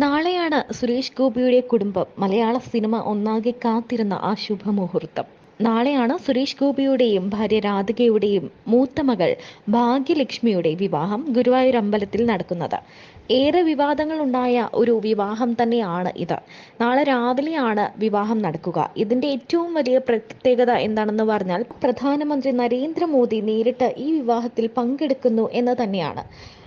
നാളെയാണ് സുരേഷ് ഗോപിയുടെ കുടുംബം. മലയാള സിനിമ ഒന്നാകെ കാത്തിരുന്ന ആ ശുഭമുഹൂർത്തം. നാളെയാണ് സുരേഷ് ഗോപിയുടെയും ഭാര്യ രാധികയുടെയും മൂത്ത മകൾ ഭാഗ്യലക്ഷ്മിയുടെ വിവാഹം ഗുരുവായൂർ അമ്പലത്തിൽ നടക്കുന്നത്. ഏറെ വിവാദങ്ങൾ ഉണ്ടായ ഒരു വിവാഹം തന്നെയാണ് ഇത്. നാളെ രാവിലെയാണ് വിവാഹം നടക്കുക. ഇതിന്റെ ഏറ്റവും വലിയ പ്രത്യേകത എന്താണെന്ന് പറഞ്ഞാൽ പ്രധാനമന്ത്രി നരേന്ദ്രമോദി നേരിട്ട് ഈ വിവാഹത്തിൽ പങ്കെടുക്കുന്നു എന്ന് തന്നെയാണ്.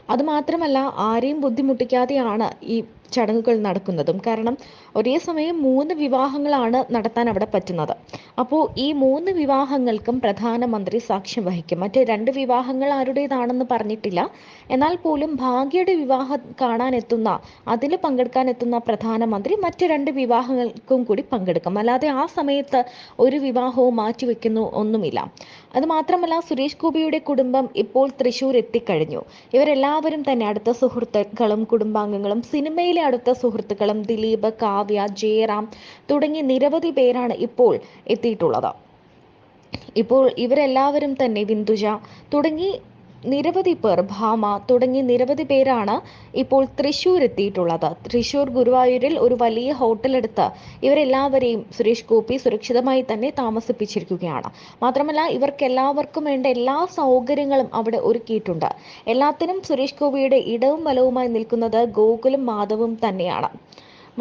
അതുമാത്രമല്ല ആരെയും ബുദ്ധിമുട്ടിക്കാതെയാണ് ഈ ചടങ്ങുകൾ നടക്കുന്നതും. കാരണം ഒരേ സമയം മൂന്ന് വിവാഹങ്ങളാണ് നടത്താൻ അവിടെ പറ്റുന്നത്. അപ്പോൾ ഈ മൂന്ന് വിവാഹങ്ങൾക്കും പ്രധാനമന്ത്രി സാക്ഷ്യം വഹിക്കും. മറ്റ് രണ്ട് വിവാഹങ്ങൾ ആരുടേതാണെന്ന് പറഞ്ഞിട്ടില്ല. എന്നാൽ പോലും ഭാഗ്യയുടെ വിവാഹം കാണാൻ എത്തുന്ന അതിൽ പങ്കെടുക്കാൻ എത്തുന്ന പ്രധാനമന്ത്രി മറ്റ് രണ്ട് വിവാഹങ്ങൾക്കും കൂടി പങ്കെടുക്കും. അല്ലാതെ ആ സമയത്ത് ഒരു വിവാഹവും മാറ്റിവെക്കുന്നു ഒന്നുമില്ല. അത് മാത്രമല്ല സുരേഷ് ഗോപിയുടെ കുടുംബം ഇപ്പോൾ തൃശ്ശൂർ എത്തിക്കഴിഞ്ഞു. ഇവരെല്ലാവരും തന്നെ അടുത്ത സുഹൃത്തുക്കളും കുടുംബാംഗങ്ങളും സിനിമയിലെ അടുത്ത സുഹൃത്തുക്കളും ദിലീപ് കാവ്യ ജയറാം തുടങ്ങി നിരവധി പേരാണ് ഇപ്പോൾ എത്തിയിട്ടുള്ളത്. ഇപ്പോൾ ഇവരെല്ലാവരും തന്നെ വിന്ദുജ തുടങ്ങി നിരവധി പേർ ഭാമ തുടങ്ങി നിരവധി പേരാണ് ഇപ്പോൾ തൃശ്ശൂർ എത്തിയിട്ടുള്ളത് തൃശ്ശൂർ ഗുരുവായൂരിൽ ഒരു വലിയ ഹോട്ടലെടുത്ത് ഇവരെല്ലാവരെയും സുരേഷ് ഗോപി സുരക്ഷിതമായി തന്നെ താമസിപ്പിച്ചിരിക്കുകയാണ്. മാത്രമല്ല ഇവർക്ക് എല്ലാവർക്കും വേണ്ട എല്ലാ സൗകര്യങ്ങളും അവിടെ ഒരുക്കിയിട്ടുണ്ട്. എല്ലാത്തിനും സുരേഷ് ഗോപിയുടെ ഇടവും വലവുമായി നിൽക്കുന്നത് ഗോകുലും മാധവും തന്നെയാണ്.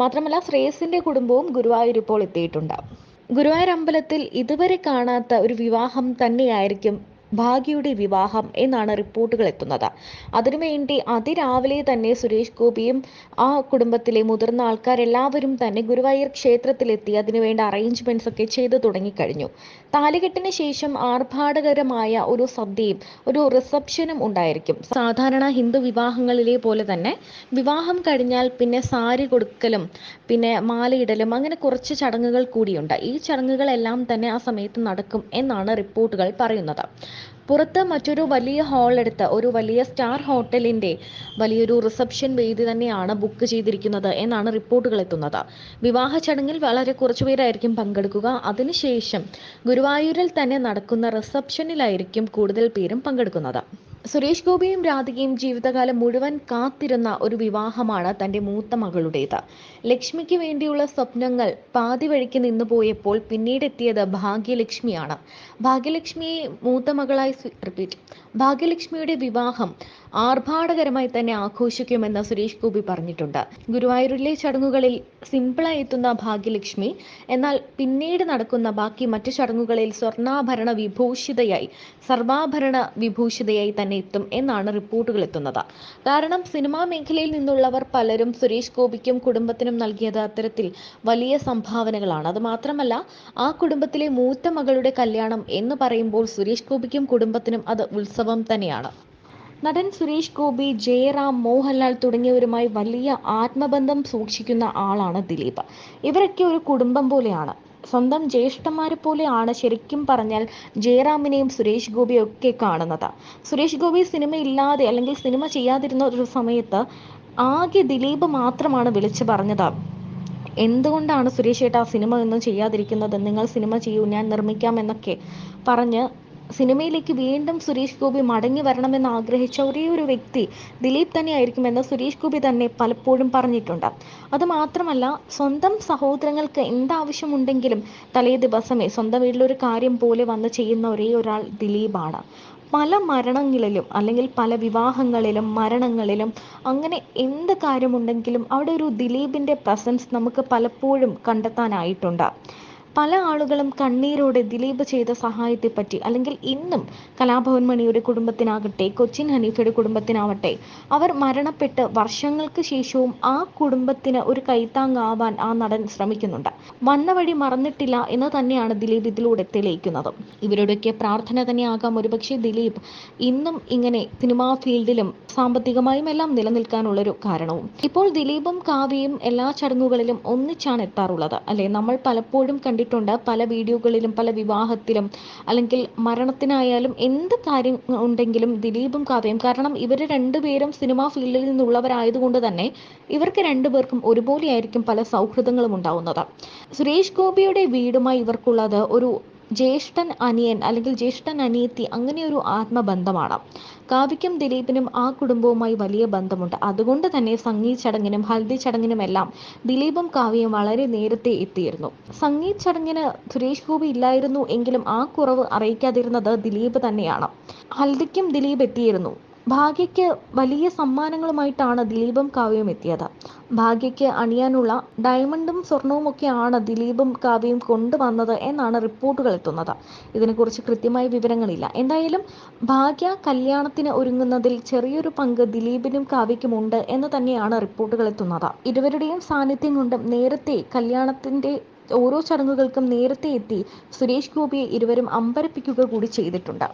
മാത്രമല്ല ശ്രേയസിന്റെ കുടുംബവും ഗുരുവായൂർ ഇപ്പോൾ എത്തിയിട്ടുണ്ട്. ഗുരുവായൂർ അമ്പലത്തിൽ ഇതുവരെ കാണാത്ത ഒരു വിവാഹം തന്നെയായിരിക്കും ഭാഗ്യയുടെ വിവാഹം എന്നാണ് റിപ്പോർട്ടുകൾ എത്തുന്നത്. അതിനുവേണ്ടി അതിരാവിലെ തന്നെ സുരേഷ് ഗോപിയും ആ കുടുംബത്തിലെ മുതിർന്ന ആൾക്കാരെല്ലാവരും തന്നെ ഗുരുവായൂർ ക്ഷേത്രത്തിലെത്തി അതിനുവേണ്ട അറേഞ്ച്മെന്റ്സ് ഒക്കെ ചെയ്തു തുടങ്ങിക്കഴിഞ്ഞു. താലികെട്ടിന് ശേഷം ആർഭാടകരമായ ഒരു സദ്യയും ഒരു റിസപ്ഷനും ഉണ്ടായിരിക്കും. സാധാരണ ഹിന്ദു വിവാഹങ്ങളിലെ പോലെ തന്നെ വിവാഹം കഴിഞ്ഞാൽ പിന്നെ സാരി കൊടുക്കലും പിന്നെ മാലയിടലും അങ്ങനെ കുറച്ച് ചടങ്ങുകൾ കൂടിയുണ്ട്. ഈ ചടങ്ങുകളെല്ലാം തന്നെ ആ സമയത്ത് നടക്കും എന്നാണ് റിപ്പോർട്ടുകൾ പറയുന്നത്. പുറത്ത് മറ്റൊരു വലിയ ഹാൾ എടുത്ത് ഒരു വലിയ സ്റ്റാർ ഹോട്ടലിന്റെ വലിയൊരു റിസപ്ഷൻ വേദി തന്നെയാണ് ബുക്ക് ചെയ്തിരിക്കുന്നത് എന്നാണ് റിപ്പോർട്ടുകൾ എത്തുന്നത്. വിവാഹ ചടങ്ങിൽ വളരെ കുറച്ചുപേരായിരിക്കും പങ്കെടുക്കുക. അതിനുശേഷം ഗുരുവായൂരിൽ തന്നെ നടക്കുന്ന റിസപ്ഷനിലായിരിക്കും കൂടുതൽ പേരും പങ്കെടുക്കുന്നത്. സുരേഷ് ഗോപിയും രാധികയും ജീവിതകാലം മുഴുവൻ കാത്തിരുന്ന ഒരു വിവാഹമാണ് തന്റെ മൂത്ത മകളുടേത്. ലക്ഷ്മിക്ക് വേണ്ടിയുള്ള സ്വപ്നങ്ങൾ പാതി വഴിക്ക് നിന്നു പോയപ്പോൾ പിന്നീട് എത്തിയത് ഭാഗ്യലക്ഷ്മിയാണ്. ഭാഗ്യലക്ഷ്മിയെ മൂത്ത മകളായി റിപ്പീറ്റ് ഭാഗ്യലക്ഷ്മിയുടെ വിവാഹം ആർഭാടകരമായി തന്നെ ആഘോഷിക്കുമെന്ന് സുരേഷ് ഗോപി പറഞ്ഞിട്ടുണ്ട്. ഗുരുവായൂരിലെ ചടങ്ങുകളിൽ സിമ്പിളായി എത്തുന്ന ഭാഗ്യലക്ഷ്മി എന്നാൽ പിന്നീട് നടക്കുന്ന ബാക്കി മറ്റു ചടങ്ങുകളിൽ സ്വർണാഭരണ വിഭൂഷിതയായി സർവാഭരണ വിഭൂഷിതയായി തന്നെ എത്തും എന്നാണ് റിപ്പോർട്ടുകൾ എത്തുന്നത്. കാരണം സിനിമാ മേഖലയിൽ നിന്നുള്ളവർ പലരും സുരേഷ് ഗോപിക്കും കുടുംബത്തിനും നൽകിയത് അത്തരത്തിൽ വലിയ സംഭാവനകളാണ്. അത് മാത്രമല്ല ആ കുടുംബത്തിലെ മൂത്ത മകളുടെ കല്യാണം എന്ന് പറയുമ്പോൾ സുരേഷ് ഗോപിക്കും കുടുംബത്തിനും അത് ഉത്സവം തന്നെയാണ്. നടൻ സുരേഷ് ഗോപി ജയറാം മോഹൻലാൽ തുടങ്ങിയവരുമായി വലിയ ആത്മബന്ധം സൂക്ഷിക്കുന്ന ആളാണ് ദിലീപ്. ഇവരൊക്കെ ഒരു കുടുംബം പോലെയാണ്. സ്വന്തം ജ്യേഷ്ഠന്മാരെ പോലെയാണ് ശരിക്കും പറഞ്ഞാൽ ജയറാമിനെയും സുരേഷ് ഗോപിയും ഒക്കെ കാണുന്നത്. സുരേഷ് ഗോപി സിനിമ ഇല്ലാതെ അല്ലെങ്കിൽ സിനിമ ചെയ്യാതിരുന്ന ഒരു സമയത്ത് ആകെ ദിലീപ് മാത്രമാണ് വിളിച്ചു പറഞ്ഞത്. എന്തുകൊണ്ടാണ് സുരേഷ് ഏട്ടാ സിനിമ ഒന്നും ചെയ്യാതിരിക്കുന്നത്? നിങ്ങൾ സിനിമ ചെയ്യൂ ഞാൻ നിർമ്മിക്കാം എന്നൊക്കെ പറഞ്ഞ് സിനിമയിലേക്ക് വീണ്ടും സുരേഷ് ഗോപി മടങ്ങി വരണമെന്ന് ആഗ്രഹിച്ച ഒരേ ഒരു വ്യക്തി ദിലീപ് തന്നെയായിരിക്കുമെന്ന് സുരേഷ് ഗോപി തന്നെ പലപ്പോഴും പറഞ്ഞിട്ടുണ്ട്. അത് മാത്രമല്ല സ്വന്തം സഹോദരങ്ങൾക്ക് എന്താവശ്യമുണ്ടെങ്കിലും തലേ ദിവസമേ സ്വന്തം വീട്ടിലൊരു കാര്യം പോലെ വന്ന് ചെയ്യുന്ന ഒരേ ഒരാൾ ദിലീപാണ്. പല മരണങ്ങളിലും അല്ലെങ്കിൽ പല വിവാഹങ്ങളിലും മരണങ്ങളിലും അങ്ങനെ എന്ത് കാര്യമുണ്ടെങ്കിലും അവിടെ ഒരു ദിലീപിന്റെ പ്രസൻസ് നമുക്ക് പലപ്പോഴും കണ്ടെത്താനായിട്ടുണ്ട്. പല ആളുകളും കണ്ണീരോടെ ദിലീപ് ചെയ്ത സഹായത്തെപ്പറ്റി അല്ലെങ്കിൽ ഇന്നും കലാഭവൻ മണിയുടെ കുടുംബത്തിനാകട്ടെ കൊച്ചിൻ ഹനീഫയുടെ കുടുംബത്തിനാവട്ടെ അവർ മരണപ്പെട്ട് വർഷങ്ങൾക്ക് ശേഷവും ആ കുടുംബത്തിന് ഒരു കൈത്താങ്ങാവാൻ ആ നടൻ ശ്രമിക്കുന്നുണ്ട്. വന്ന വഴി മറന്നിട്ടില്ല എന്ന് തന്നെയാണ് ദിലീപ് ഇതിലൂടെ തെളിയിക്കുന്നത്. ഇവരുടെയൊക്കെ പ്രാർത്ഥന തന്നെയാകാം. ഒരുപക്ഷെ ദിലീപ് ഇന്നും ഇങ്ങനെ സിനിമാ ഫീൽഡിലും സാമ്പത്തികമായും എല്ലാം നിലനിൽക്കാനുള്ളൊരു കാരണവും. ഇപ്പോൾ ദിലീപും കാവ്യയും എല്ലാ ചടങ്ങുകളിലും ഒന്നിച്ചാണ് എത്താറുള്ളത്. അല്ലെ? നമ്മൾ പലപ്പോഴും കണ്ടി കണ്ടിട്ടുണ്ട് പല വീഡിയോകളിലും പല വിവാഹത്തിലും. അല്ലെങ്കിൽ മരണത്തിനായാലും എന്ത് കാര്യം ഉണ്ടെങ്കിലും ദിലീപും കാവ്യയും. കാരണം ഇവർ രണ്ടുപേരും സിനിമാ ഫീൽഡിൽ നിന്നുള്ളവരായതുകൊണ്ട് തന്നെ ഇവർക്ക് രണ്ടുപേർക്കും ഒരുപോലെയായിരിക്കും പല സൗഹൃദങ്ങളും ഉണ്ടാവുന്നത്. സുരേഷ് ഗോപിയുടെ വീടുമായി ഇവർക്കുള്ളത് ഒരു ജ്യേഷ്ഠൻ അനിയൻ അല്ലെങ്കിൽ ജ്യേഷ്ഠൻ അനിയത്തി ഒരു ആത്മബന്ധമാണ്. കാവ്യയ്ക്കും ദിലീപിനും ആ കുടുംബവുമായി വലിയ ബന്ധമുണ്ട്. അതുകൊണ്ട് തന്നെ സംഗീത് ചടങ്ങിനും ഹൽദി ചടങ്ങിനുമെല്ലാം ദിലീപും കാവ്യയും വളരെ നേരത്തെ എത്തിയിരുന്നു. സംഗീത് ചടങ്ങിന് സുരേഷ് ഗോപി ഇല്ലായിരുന്നു എങ്കിലും ആ കുറവ് അറിയിക്കാതിരുന്നത് ദിലീപ് തന്നെയാണ്. ഹൽദിക്കും ദിലീപ് എത്തിയിരുന്നു. ഭാഗ്യയ്ക്ക് വലിയ സമ്മാനങ്ങളുമായിട്ടാണ് ദിലീപും കാവ്യയും എത്തിയത്. ഭാഗ്യയ്ക്ക് അണിയാനുള്ള ഡയമണ്ടും സ്വർണവും ഒക്കെയാണ് ദിലീപും കാവ്യയും കൊണ്ടുവന്നത് എന്നാണ് റിപ്പോർട്ടുകൾ എത്തുന്നത്. ഇതിനെക്കുറിച്ച് കൃത്യമായ വിവരങ്ങളില്ല. എന്തായാലും ഭാഗ്യ കല്യാണത്തിന് ഒരുങ്ങുന്നതിൽ ചെറിയൊരു പങ്ക് ദിലീപിനും കാവ്യയ്ക്കും ഉണ്ട് എന്ന് തന്നെയാണ് റിപ്പോർട്ടുകൾ എത്തുന്നത്. ഇരുവരുടെയും സാന്നിധ്യം കൊണ്ടും നേരത്തെ കല്യാണത്തിന്റെ ഓരോ ചടങ്ങുകൾക്കും നേരത്തെ എത്തി സുരേഷ് ഗോപിയെ ഇരുവരും അമ്പരപ്പിക്കുക കൂടി ചെയ്തിട്ടുണ്ട്.